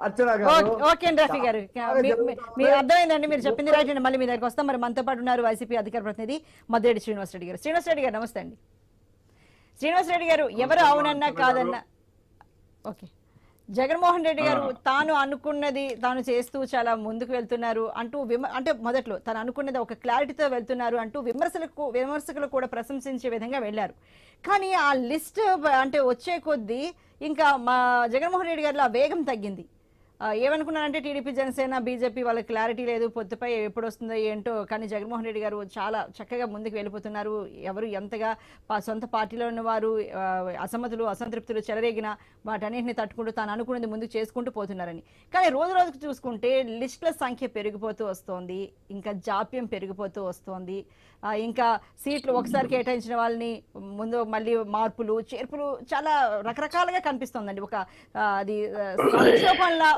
అర్చన గారు. Okay- okay అండి రఫీ గారు. మీరు. అర్థమైందండి మీరు చెప్పింది రైట్ అండి మళ్ళీ మీ దగ్గరికి వస్తాం. మరి మనతో పాటు ఉన్నారు వైసీపీ అధికార ప్రతినిధి మద్దేడి శ్రీనివాస్ రెడ్డి గారు. శ్రీనివాస్ రెడ్డి గారు నమస్తే అండి. శ్రీనివాస్ రెడ్డి గారు ఎవరు అవునన్నా కాదన్నా? ఓకే. జగన్మోహన్ రెడ్డి గారు తాను అనుకున్నది తాను చేస్తూ చాలా ముందుకు వెళ్తున్నారు అంటూ విమ అంటే మొదట్లో తను అనుకున్నది ఒక క్లారిటీతో వెళ్తున్నారు అంటూ విమర్శలకు విమర్శకులు కూడా ప్రశంసించే విధంగా వెళ్ళారు. కానీ ఆ లిస్ట్ అంటే వచ్చే కొద్దీ ఇంకా మా జగన్మోహన్ రెడ్డి గారిలో ఆ వేగం తగ్గింది. ఏమనుకున్నారంటే టీడీపీ జనసేన బీజేపీ వాళ్ళకి క్లారిటీ లేదు పొత్తుపై ఎప్పుడు వస్తుందో ఏంటో కానీ జగన్మోహన్ రెడ్డి గారు చాలా చక్కగా ముందుకు వెళ్ళిపోతున్నారు. ఎవరు ఎంతగా సొంత పార్టీలో ఉన్నవారు ఆ, అసమ్మతులు అసంతృప్తులు చెలరేగిన వాటన్నింటిని తట్టుకుంటూ తాను అనుకున్నది ముందుకు చేసుకుంటూ పోతున్నారని. కానీ రోజు రోజుకు చూసుకుంటే లిస్టుల సంఖ్య పెరిగిపోతూ వస్తోంది ఇంకా జాప్యం పెరిగిపోతూ వస్తోంది. ఇంకా సీట్లు ఒకసారి కేటాయించిన వాళ్ళని ముందు మళ్ళీ మార్పులు చేర్పులు చాలా రకరకాలుగా కనిపిస్తోందండి. ఒక అది సంక్షోభంలా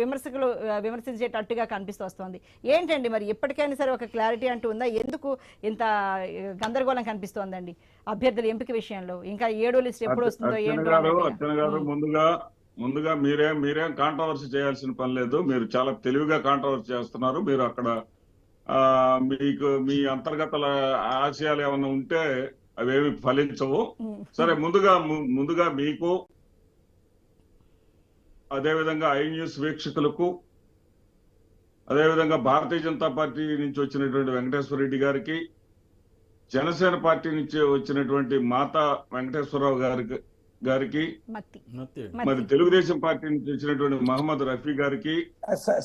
విమర్శకులు విమర్శించేటట్టుగా కనిపిస్తూ వస్తోంది. ఏంటండి మరి ఎప్పటికైనా సరే ఒక క్లారిటీ అంటూ ఉందా? ఎందుకు ఇంత గందరగోళం కనిపిస్తోందండి అభ్యర్థుల ఎంపిక విషయంలో? ఇంకా ఏడో లిస్ట్ ఎప్పుడు వస్తుందో ఏంటో ముందుగా ముందుగా మీరేం మీరేం కాంట్రవర్సీ చేయాల్సిన పని లేదు. మీరు చాలా తెలివిగా కాంట్రవర్సీ చేస్తున్నారు. మీరు అక్కడ ఆ మీకు మీ అంతర్గత ఆశయాలు ఏమైనా ఉంటే అవేమి ఫలించవు. సరే ముందుగా ముందుగా మీకు అదేవిధంగా ఐ న్యూస్ వీక్షకులకు అదేవిధంగా భారతీయ జనతా పార్టీ నుంచి వచ్చినటువంటి వెంకటేశ్వర రెడ్డి గారికి జనసేన పార్టీ నుంచి వచ్చినటువంటి మాతా వెంకటేశ్వరరావు గారికి గారికి మరి తెలుగుదేశం పార్టీ నుంచి వచ్చినటువంటి మహమ్మద్ రఫీ గారికి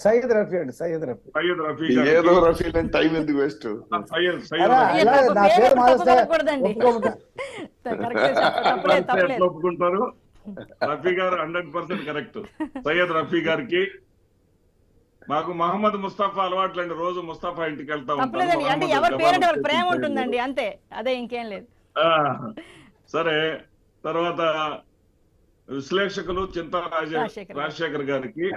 సయ్యద్ రఫీ అండి సయ్యద్ రఫీ. సయ్యద్ రఫీ ఏదో అని టైం ఎందుకు వేస్ట్? సయ్యద్ సయ్యద్ రఫీ ఒప్పుకుంటారు రఫీ గారు hundred percent correct. Syed Rafi గారికి మాకు మహమ్మద్ ముస్తాఫా అలవాట్లండి. రోజు ముస్తాఫా ఇంటికి వెళ్తా ప్రేమ. ఉంటుందండి. అంతే. అదే ఇంకేం లేదు. సరే. తర్వాత విశ్లేషకులు చింతా రాజ రాజశేఖర్ గారు. రాజశేఖర్ గారికి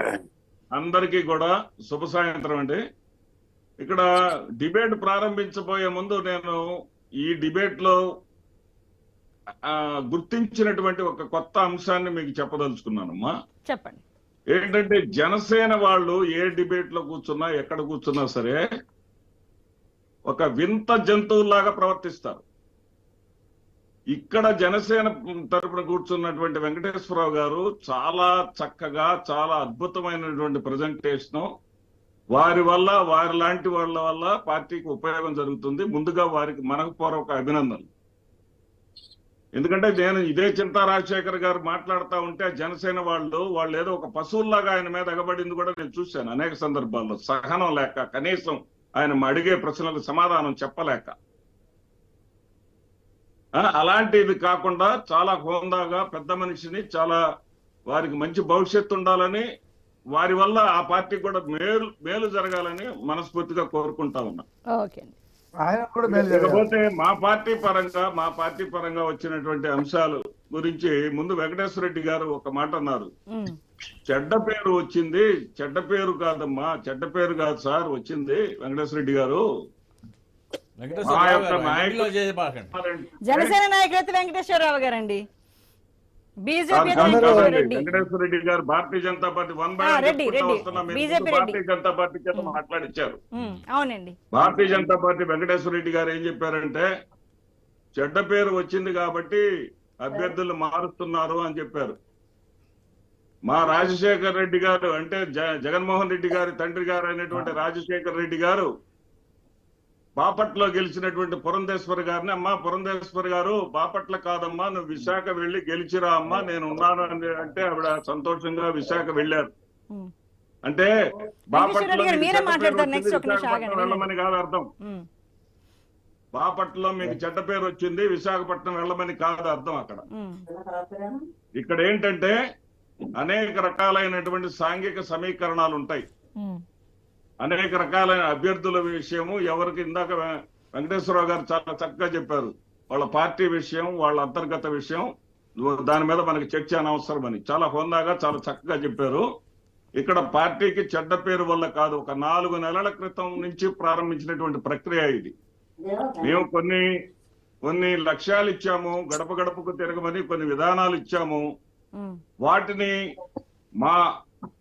అందరికీ కూడా శుభ సాయంత్రం అండి. ఇక్కడ డిబేట్ ప్రారంభించబోయే ముందు నేను ఈ డిబేట్లో గుర్తించినటువంటి ఒక కొత్త అంశాన్ని మీకు చెప్పదలుచుకున్నానమ్మా. చెప్పండి. ఏంటంటే జనసేన వాళ్ళు ఏ డిబేట్లో కూర్చున్నా ఎక్కడ కూర్చున్నా సరే ఒక వింత జంతువులాగా ప్రవర్తిస్తారు. ఇక్కడ జనసేన తరపున కూర్చున్నటువంటి వెంకటేశ్వరరావు గారు చాలా చక్కగా చాలా అద్భుతమైనటువంటి ప్రజెంటేషన్ వారి వల్ల వారి లాంటి వాళ్ళ వల్ల పార్టీకి ఉపయోగం జరుగుతుంది. ముందుగా వారికి మనఃపూర్వక అభినందనలు. ఎందుకంటే నేను ఇదే చింతా రాజశేఖర్ గారు మాట్లాడుతూ ఉంటే జనసేన వాళ్ళు వాళ్ళు ఏదో ఒక పశువుల్లాగా ఆయన మీద ఎగబడింది కూడా నేను చూశాను అనేక సందర్భాల్లో. సహనం లేక కనీసం ఆయన అడిగే ప్రశ్నలకు సమాధానం చెప్పలేక. ఆ, అలాంటిది కాకుండా చాలా హోందాగా పెద్ద మనిషిని చాలా వారికి మంచి భవిష్యత్తు ఉండాలని వారి వల్ల ఆ పార్టీ కూడా మేలు మేలు జరగాలని మనస్ఫూర్తిగా కోరుకుంటా ఉన్నా. ఓకే అండి. ఆయన కూడా. ఇకపోతే మా పార్టీ పరంగా మా పార్టీ పరంగా వచ్చినటువంటి అంశాలు గురించి ముందు వెంకటేశ్వర రెడ్డి గారు ఒక మాట అన్నారు. చెడ్డ పేరు వచ్చింది చెడ్డ పేరు కాదమ్మా చెడ్డ పేరు కాదు సార్ వచ్చింది వెంకటేశ్వర రెడ్డి గారు నాయకులు- జనసేన నాయకులైతే వెంకటేశ్వరరావు గారండి బీజేపీ వెంకటేశ్వర రెడ్డి. గారు Bharatiya Janata party one by. Bharatiya Janata party చేత మాట్లాడిచ్చారు? అవునండి. భారతీయ జనతా పార్టీ వెంకటేశ్వర రెడ్డి గారు ఏం చెప్పారంటే చెడ్డ పేరు వచ్చింది కాబట్టి అభ్యర్థులు మారుస్తున్నారు అని చెప్పారు. మా రాజశేఖర్ రెడ్డి గారు అంటే జ- జగన్మోహన్ రెడ్డి గారి తండ్రి గారు అయినటువంటి రాజశేఖర్ రెడ్డి గారు బాపట్లో గెలిచినటువంటి పురంధేశ్వర్ గారిని అమ్మా పురంధేశ్వర్ గారు బాపట్ల కాదమ్మా నువ్వు విశాఖ వెళ్ళి గెలిచిరా అమ్మా నేను ఉన్నాను అని అంటే ఆవిడ సంతోషంగా విశాఖ వెళ్ళారు. అంటే. వెళ్ళమని కాదు అర్థం. ఉమ్, బాపట్లలో మీకు చెడ్డ పేరు వచ్చింది విశాఖపట్నం వెళ్ళమని కాదు అర్థం అక్కడ. ఇక్కడ ఏంటంటే అనేక రకాలైనటువంటి సాంఘిక సమీకరణాలు ఉంటాయి. అనేక రకాలైన అభ్యర్థుల విషయము ఎవరికి ఇందాక వెంకటేశ్వరరావు గారు చాలా చక్కగా చెప్పారు. వాళ్ళ పార్టీ విషయం వాళ్ళ అంతర్గత విషయం దాని మీద మనకి చర్చ అనవసరం అని. చాలా హోందాగా చాలా చక్కగా చెప్పారు. ఇక్కడ పార్టీకి చెడ్డ పేరు వల్ల కాదు ఒక నాలుగు నెలల క్రితం నుంచి ప్రారంభించినటువంటి ప్రక్రియ ఇది. మేము కొన్ని కొన్ని లక్ష్యాలు ఇచ్చాము గడప గడపకు తిరగమని కొన్ని విధానాలు ఇచ్చాము. వాటిని మా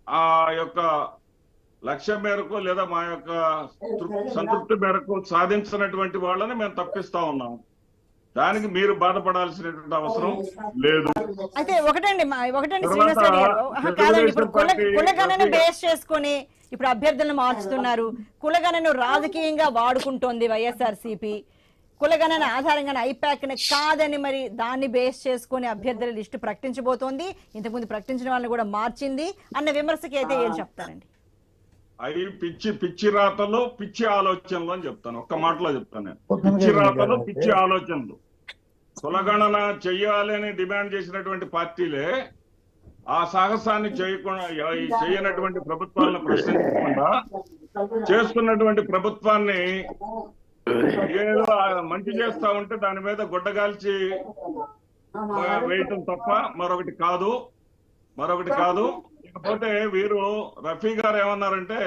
ఆ యొక్క లక్ష్యం మేరకు లేదా మా యొక్క సంతృప్తి మేరకు సాధించినటువంటి వాళ్ళని మేము తప్పిస్తా ఉన్నాం. దానికి మీరు బాధపడాల్సినటువంటి అవసరం లేదు. అయితే ఒకటండి మా- ఒకటండి కాదండి ఇప్పుడు కులగణను బేస్ చేసుకొని ఇప్పుడు అభ్యర్థులను మార్చుతున్నారు. కులగణను రాజకీయంగా వాడుకుంటోంది వైఎస్ఆర్సీపీ. కులగణన ఆధారంగా ఐపాక్ని కాదని మరి దాన్ని బేస్ చేసుకొని అభ్యర్థుల లిస్టు ప్రకటించబోతోంది. ఇంతకుముందు ప్రకటించిన వాళ్ళని కూడా మార్చింది. అన్న విమర్శకి అయితే ఏం చెప్తారండి? అవి పిచ్చి పిచ్చి రాతలు పిచ్చి ఆలోచనలు అని చెప్తాను. ఒక్క మాటలో చెప్తాను నేను. పిచ్చి రాతలు. పిచ్చి ఆలోచనలు. కులగణన చెయ్యాలి అని డిమాండ్ చేసినటువంటి పార్టీలే ఆ సాహసాన్ని చేయకుండా ఈ చేయనటువంటి ప్రభుత్వాలను ప్రశ్నించకుండా చేస్తున్నటువంటి ప్రభుత్వాన్ని ఏదో మంచి చేస్తా ఉంటే దాని మీద గుడ్డగాల్చి వేయటం తప్ప మరొకటి కాదు. మరొకటి కాదు. ఇకపోతే వీరు రఫీ గారు ఏమన్నారంటే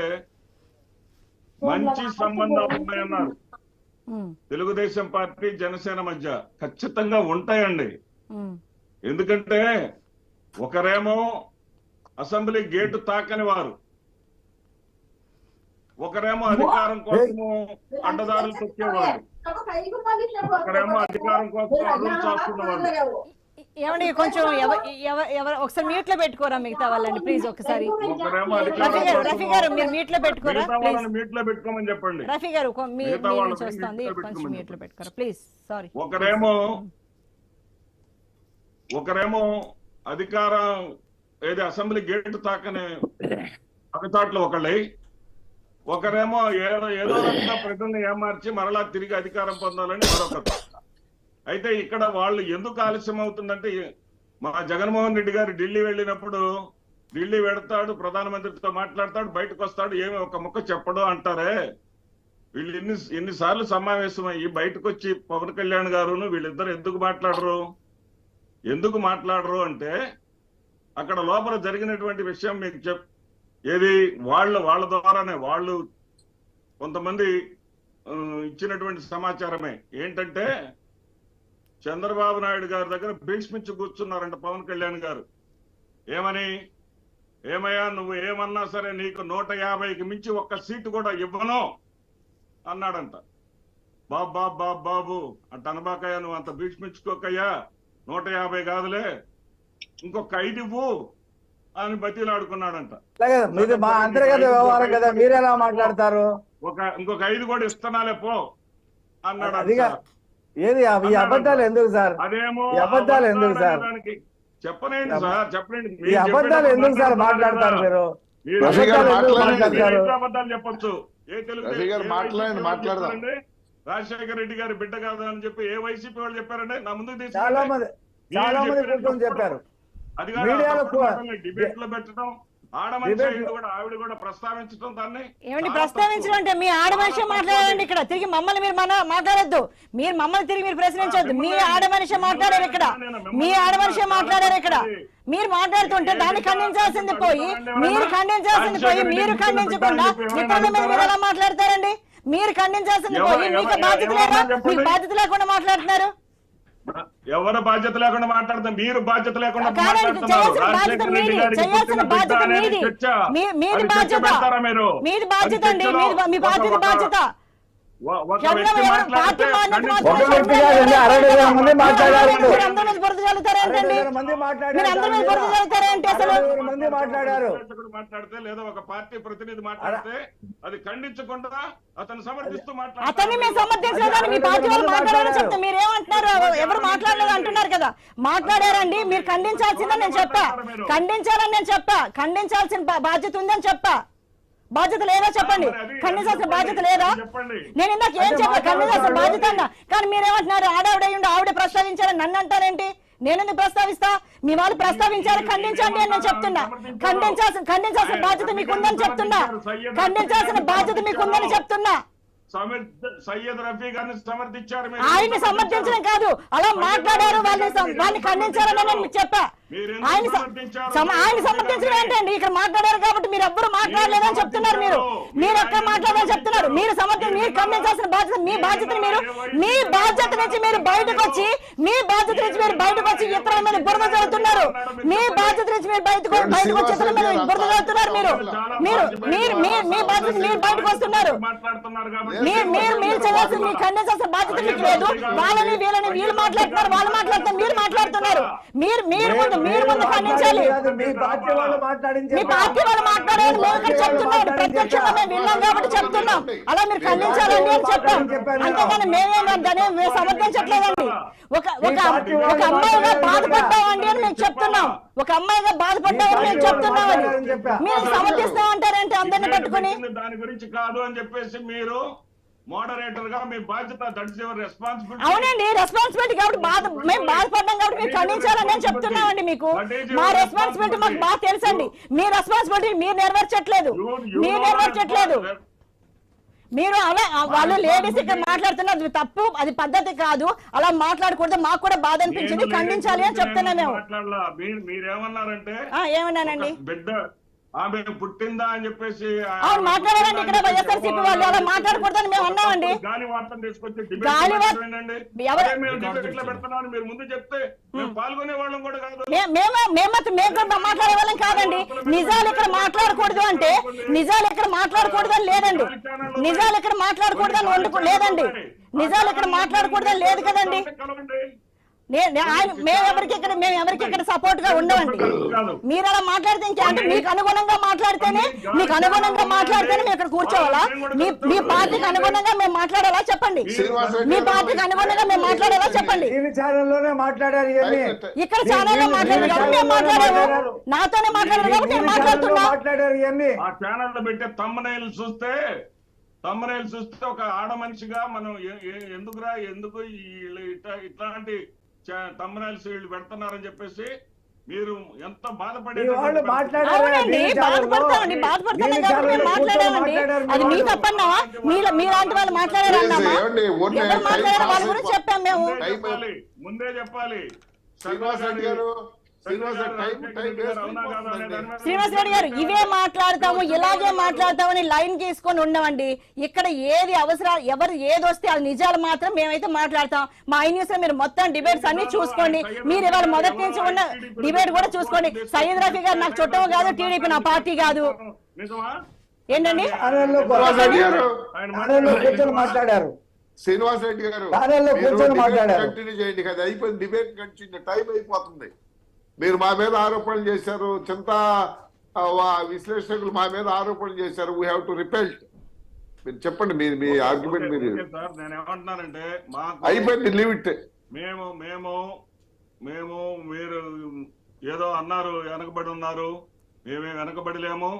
మంచి సంబంధాలు ఉన్నాయన్నారు. తెలుగుదేశం పార్టీ జనసేన మధ్య ఖచ్చితంగా ఉంటాయండి. ఎందుకంటే ఒకరేమో అసెంబ్లీ గేటు తాకని వారు. ఒకరేమో అధికారం కోసము అడ్డదారులు తొక్కేవాళ్ళు ఒకరేమో అధికారం కోసం అడుగులు చేస్తున్నవాళ్ళు ఏమండి కొంచెం ఎవ- ఎవ- ఎవరు? ఒకసారి మ్యూట్లో పెట్టుకోరా మిగతా వాళ్ళండి ప్లీజ్ ఒకసారి. ఒకరేమో రఫీ గారు మీరు మ్యూట్లో పెట్టుకోరా మీట్లో పెట్టుకోమని చెప్పండి. రఫీ గారు మీ నుంచి వస్తుంది. కొంచెం మ్యూట్లో పెట్టుకోరా? Please sorry. ఒకరేమో ఒకరేమో అధికారం ఏది అసెంబ్లీ గేట్ తాకని అగతాట్లు ఒకళ్ళై ఒకరేమో ఏదో ఏదో రకంగా ప్రజల్ని ఏమార్చి మరలా తిరిగి అధికారం పొందాలని మరొకరు. అయితే ఇక్కడ వాళ్ళు ఎందుకు ఆలస్యం అవుతుందంటే మా జగన్మోహన్ రెడ్డి గారు ఢిల్లీ వెళ్ళినప్పుడు ఢిల్లీ వెడతాడు ప్రధానమంత్రితో మాట్లాడతాడు బయటకు వస్తాడు ఏమి ఒక ముక్క చెప్పడు అంటారే? వీళ్ళు ఎన్ని ఎన్నిసార్లు సమావేశం అయ్యి బయటకు వచ్చి పవన్ కళ్యాణ్ గారును వీళ్ళిద్దరు ఎందుకు మాట్లాడరు? ఎందుకు మాట్లాడరు అంటే అక్కడ లోపల జరిగినటువంటి విషయం మీకు చెప్ ఏది? వాళ్ళ వాళ్ళ ద్వారానే వాళ్ళు కొంతమంది ఇచ్చినటువంటి సమాచారమే. ఏంటంటే చంద్రబాబు నాయుడు గారి దగ్గర భీష్మించి కూర్చున్నారంట పవన్ కళ్యాణ్ గారు. ఏమని? ఏమయ్యా నువ్వు ఏమన్నా సరే నీకు నూట యాభైకి మించి ఒక్క సీటు కూడా ఇవ్వను అన్నాడంట. బాబు బాబు బాబు బాబు అట్ట అనబాకయ్యా నువ్వు అంత భీష్మించుకోకయ్యా నూట యాభై కాదులే ఇంకొక ఐదు ఇవ్వు అని బతిలాడుకున్నాడంట. మీది మా అంతర్గత వ్యవహారం కదా మీరు మాట్లాడతారు? ఒక ఇంకొక ఐదు కూడా ఇస్తున్నాలే పో అన్నాడు ఏది అవి ఈ అబద్ధాలు ఎందుకు సార్? అబద్ధాలు ఎందుకు సార్? చెప్పనండి సార్ ఈ అబద్ధాలు ఎందుకు సార్ మాట్లాడతారు మీరు? అబద్ధాలు అబద్ధాలు చెప్పొచ్చు ఏ తెలుగు మాట్లాడదాం. రాజశేఖర రెడ్డి గారి బిడ్డ కాదు అని చెప్పి ఏ వైసీపీ వాళ్ళు చెప్పారండి నా ముందు. చాలా మంది చాలా మంది చెప్పారు. అది డిబేట్లో పెట్టడం ఆవిడ కూడా ప్రస్తావించడం దాన్ని ఏమండి చాలా ప్రస్తావించడం అంటే మీ మాట్లాడండి ఇక్కడ. తిరిగి మమ్మల్ని మీరు మన మాట్లాడొద్దు. మీరు మమ్మల్ని తిరిగి మీరు ప్రశ్నించొద్దు. మీ ఆడ మనిషి మాట్లాడారు ఇక్కడ. మీ ఆడ మనిషి మాట్లాడారు ఇక్కడ. మీరు మాట్లాడుతుంటే దాన్ని ఖండించాల్సింది పోయి మీరు ఖండించాల్సింది పోయి మీరు ఖండించకుండా ఇతరుల మీద మీరు ఎలా మాట్లాడతారండి? మీరు ఖండించాల్సింది పోయి మీకు బాధ్యత లేదా మీకు బాధ్యత లేకుండా మాట్లాడుతున్నారు? ఎవరు బాధ్యత లేకుండా మాట్లాడతాం? మీరు బాధ్యత లేకుండా మాట్లాడుతున్నారు. మీరు? మాట్లాడితే మాట్లాడారు. మాట్లాడారు. మాట్లాడారు. మాట్లాడారు లేదా ఒక పార్టీ ప్రతినిధి మాట్లాడితే అది ఖండించకుండా అతను సమర్థిస్తూ మాట్లాడతారు. ఏమంటున్నారు ఎవరు మాట్లాడలేదు అంటున్నారు కదా. మాట్లాడారండి మీరు ఖండించాల్సిందని నేను చెప్పా. ఖండించాలని నేను చెప్పా. ఖండించాల్సిన బాధ్యత ఉందని చెప్పా. బాధ్యత లేదా చెప్పండి. ఖండించాల్సిన బాధ్యత లేదా? నేను ఇందాక ఏం చెప్పా? ఖండించాల్సిన బాధ్యత అన్నా. కానీ మీరేమంటున్నారు? ఆడావిడ ఉండి ఆవిడ ప్రస్తావించారని నన్ను అంటారేంటి? నేను ఎందుకు ప్రస్తావిస్తా? మీ వాళ్ళు ప్రస్తావించారు ఖండించండి అని నేను చెప్తున్నా. ఖండించాల్సిన ఖండించాల్సిన బాధ్యత మీకుందని చెప్తున్నా. ఖండించాల్సిన బాధ్యత మీకుందని చెప్తున్నా. సయ్యద్ రఫీ గారిని సమర్థించారు మీరు. ఆయన్ని సమర్థించడం కాదు అలా మాట్లాడారు వాళ్ళని వాళ్ళని ఖండించారని నేను చెప్పా ఆయన ఆయన సమర్థించడం ఏంటండి? ఇక్కడ మాట్లాడారు కాబట్టి మీరు ఎవ్వరు మాట్లాడలేదని చెప్తున్నారు మీరు. మీరు ఎక్కడ మాట్లాడారని చెప్తున్నారు? మీరు సమర్థి మీరు ఖండించాల్సిన బాధ్యత మీ బాధ్యతని మీరు మీ బాధ్యత నుంచి మీరు బయటకు వచ్చి మీ బాధ్యత నుంచి మీరు బయటకు వచ్చి ఇతరుల మీద బురద చదువుతున్నారు మీ బాధ్యత నుంచి మీరు బయటకు బయటకు వచ్చి ఇతరుల మీద బురద చదువుతున్నారు మీరు. మీరు మీరు మీ బాధ్యత మీరు బయటకు వస్తున్నారు. మాట్లాడుతున్నారు కాబట్టి మీరు మీరు మీరు చేయాల్సిన మీ ఖండించాల్సిన బాధ్యత మీకు లేదు. వాళ్ళని వీళ్ళని వీళ్ళు మాట్లాడుతున్నారు. వాళ్ళు మాట్లాడుతున్నారు. మీరు మాట్లాడుతున్నారు. మీరు మీరు ముందు మీరు ముందు ఖండించాలి. మీ పార్టీ వాళ్ళు మాట్లాడించే మీ పార్టీ వాళ్ళు మాట్లాడాలని మేము ఇక్కడ చెప్తున్నాం ప్రత్యక్షంగా మేము విన్నాం కాబట్టి చెప్తున్నాం. అలా మీరు ఖండించాలండి అని చెప్పాం. అంతేగాని మేమేం దాన్ని మేము సమర్థించట్లేదండి ఒక ఒక ఒక అమ్మాయిగా బాధపడ్డామండి అని మేము చెప్తున్నాం. ఒక అమ్మాయిగా బాధపడ్డామని మేము చెప్తున్నాం అది. మీరు సమర్థిస్తామంటారంటే అందరిని పట్టుకొని? దాని గురించి కాదు అని చెప్పేసి మీరు మోడరేటర్గా మీ బాధ్యత దట్స్ యువర్ రెస్పాన్సిబిలిటీ అవునండి రెస్పాన్సిబిలిటీ కాబట్టి బాధ మేము బాధపడ్డాం కాబట్టి మీరు ఖండించాలని నేను చెప్తున్నామండి మీకు. మా రెస్పాన్సిబిలిటీ మాకు బాగా తెలుసండి. మీ రెస్పాన్సిబిలిటీ మీరు నెరవేర్చట్లేదు. మీరు నెరవేర్చట్లేదు. మీరు అలా వాళ్ళు లేడీస్ ఇక్కడ మాట్లాడుతున్నారు తప్పు అది పద్ధతి కాదు. అలా మాట్లాడకూడదు మాకు కూడా బాధ అనిపించింది. ఖండించాలి అని చెప్తున్నా మేము ఏమన్నానండి? బిడ్డ ఆమె పుట్టిందా అని చెప్పేసి మాట్లాడారండి ఇక్కడ వైఎస్ఆర్సీపీ వాళ్ళు అలా మాట్లాడకూడదని మేము అన్నామండి. గాలి వార్తను తీసుకొచ్చి పెడుతున్నామని మీరు ముందు చెప్తే మేము పాల్గొనే వాళ్ళం కూడా కాదు. మే- మేము మేము మాత్రం మేము కూడా మాట్లాడే వాళ్ళం కాదండి. నిజాలు ఇక్కడ మాట్లాడకూడదు అంటే నిజాలు ఇక్కడ మాట్లాడకూడదు అని లేదండి. నిజాలు ఇక్కడ మాట్లాడకూడదు అని వండుకో లేదండి. నిజాలు ఇక్కడ మాట్లాడకూడదు అని లేదు కదండి. మేము ఎవరికి ఇక్కడ మేము ఎవరికి ఇక్కడ సపోర్ట్గా ఉండవండి. మీరు అలా మాట్లాడితే ఇంకా అంటే మీకు అనుగుణంగా మాట్లాడితేనే మీకు అనుగుణంగా మాట్లాడితేనే మేము ఇక్కడ కూర్చోవాలా? మీ మీ పార్టీకి అనుగుణంగా మేము మాట్లాడాలా? చెప్పండి. మీ పార్టీకి అనుగుణంగా మేము మాట్లాడాలా? చెప్పండి. మాట్లాడారు ఇక్కడ ఛానల్లో మాట్లాడారు కాబట్టి మేము మాట్లాడాము. నాతోనే మాట్లాడారు కాబట్టి నేను మాట్లాడుతున్నా. మాట్లాడారు ఇవన్నీ. ఆ ఛానల్లో పెట్టే తమ్మనైలు చూస్తే తమ్మనైలు చూస్తే ఒక ఆడ మనిషిగా మనం ఎందుకురా ఎందుకు ఇట్లా ఇట్లాంటి తమ్మనైల్స్ వీళ్ళు పెడుతున్నారని చెప్పేసి మీరు ఎంత బాధపడే. బాధపడతామండి మాట్లాడామండి. మాట్లాడారు అది మీ. తప్పన్నావా? మీ మీలాంటి వాళ్ళు మాట్లాడారన్నామా మాట్లాడారు? వాళ్ళ గురించి చెప్పాం మేము. ముందే చెప్పాలి ముందే చెప్పాలి. శ్రీనివాస్ రెడ్డి గారు శ్రీనివాస్ రెడ్డి గారు ఇవే మాట్లాడతాము ఇలాగే మాట్లాడతామని లైన్ గీసుకొని ఉండమండి. ఇక్కడ ఏది అవసరం ఎవరు ఏది వస్తే అది నిజాలు మాత్రం మేమైతే మాట్లాడతాం. మా ఐ న్యూస్లో మీరు మొత్తం డిబేట్స్ అన్ని చూసుకోండి. మీరు ఇవాళ మొదటి నుంచి ఉన్న డిబేట్ కూడా చూసుకోండి. సయ్యద్ రఫీ గారు నాకు చుట్టం కాదు టీడీపీ నా పార్టీ కాదు. నిజమా? ఏంటండి? మాట్లాడారు. శ్రీనివాస్ రెడ్డి గారు. కంటిన్యూ చేయండి కదా అయిపోయింది డిబేట్ కంటిన్యూ టైం అయిపోతుంది. మీరు మా మీద ఆరోపణలు చేశారు. చింత విశ్లేషకులు మా మీద ఆరోపణలు చేశారు. వీ హ్యావ్ టు రిపెల్ట్ మీరు చెప్పండి మీరు మీ ఆర్గ్యుమెంట్ మీరు. నేను ఏమంటున్నానంటే అయిపోయింది లీవ్ ఇట్ మేము మేము మేము మీరు ఏదో అన్నారు వెనకబడి ఉన్నారు. మేమే వెనకబడిలేము.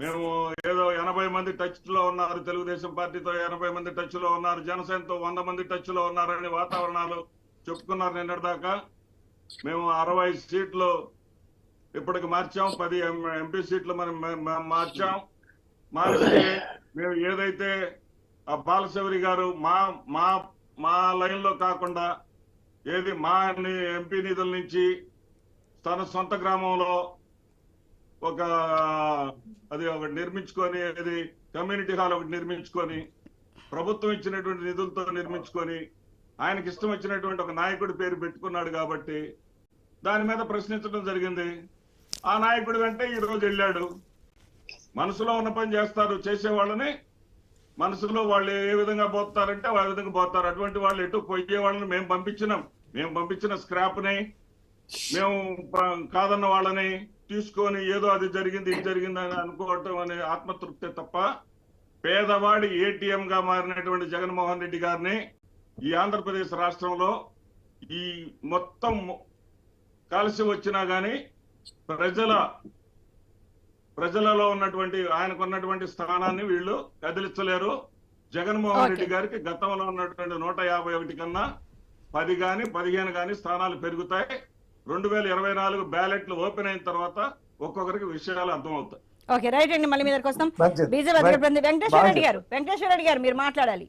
మేము ఏదో ఎనభై మంది టచ్లో ఉన్నారు. తెలుగుదేశం పార్టీతో ఎనభై మంది టచ్లో ఉన్నారు. జనసేనతో వంద మంది టచ్లో ఉన్నారని వాతావరణాలు చెప్పుకున్నారు నిన్నటి దాకా మేము అరవై సీట్లు ఇప్పటికి మార్చాం పది ఎంపీ సీట్లు మనం మార్చాం. మార్చి మేము ఏదైతే ఆ బాలశౌరి గారు మా మా మా లైన్లో కాకుండా ఏది మా ఎంపీ నిధుల నుంచి తన సొంత గ్రామంలో ఒక అది ఒకటి నిర్మించుకొని అది కమ్యూనిటీ హాల్ ఒకటి నిర్మించుకొని ప్రభుత్వం ఇచ్చినటువంటి నిధులతో నిర్మించుకొని ఆయనకి ఇష్టం వచ్చినటువంటి ఒక నాయకుడి పేరు పెట్టుకున్నాడు కాబట్టి దాని మీద ప్రశ్నించడం జరిగింది. ఆ నాయకుడి వెంటే ఈరోజు వెళ్ళాడు. మనసులో ఉన్న పని చేస్తారు. చేసే వాళ్ళని మనసులో వాళ్ళు ఏ విధంగా పోతారంటే ఆ విధంగా పోతారు. అటువంటి వాళ్ళు ఎటు పోయే వాళ్ళని మేము పంపించినాం. మేము పంపించిన స్క్రాప్ని మేము కాదన్న వాళ్ళని తీసుకొని ఏదో అది జరిగింది ఇది జరిగింది అని అనుకోవటం అనే ఆత్మతృప్తి తప్ప పేదవాడి ఏటీఎం గా మారినటువంటి జగన్మోహన్ రెడ్డి గారిని ఈ ఆంధ్రప్రదేశ్ రాష్ట్రంలో ఈ మొత్తం కలిసి వచ్చినా గాని ప్రజల ప్రజలలో ఉన్నటువంటి ఆయనకు ఉన్నటువంటి స్థానాన్ని వీళ్ళు కదిలించలేరు జగన్మోహన్ రెడ్డి. గారికి గతంలో ఉన్నటువంటి నూట యాభై ఒకటి కన్నా పది గాని పదిహేను గాని స్థానాలు పెరుగుతాయి రెండు వేల ఇరవై నాలుగు బ్యాలెట్లు ఓపెన్ అయిన తర్వాత ఒక్కొక్కరికి విషయాలు అర్థమవుతాయి ఓకే రైట్ అండి మళ్ళీ మీ దగ్గరకు వస్తాం మంచిది. బీజేపీ వెంకటేశ్వర రెడ్డి. గారు వెంకటేశ్వర రెడ్డి గారు మీరు మాట్లాడాలి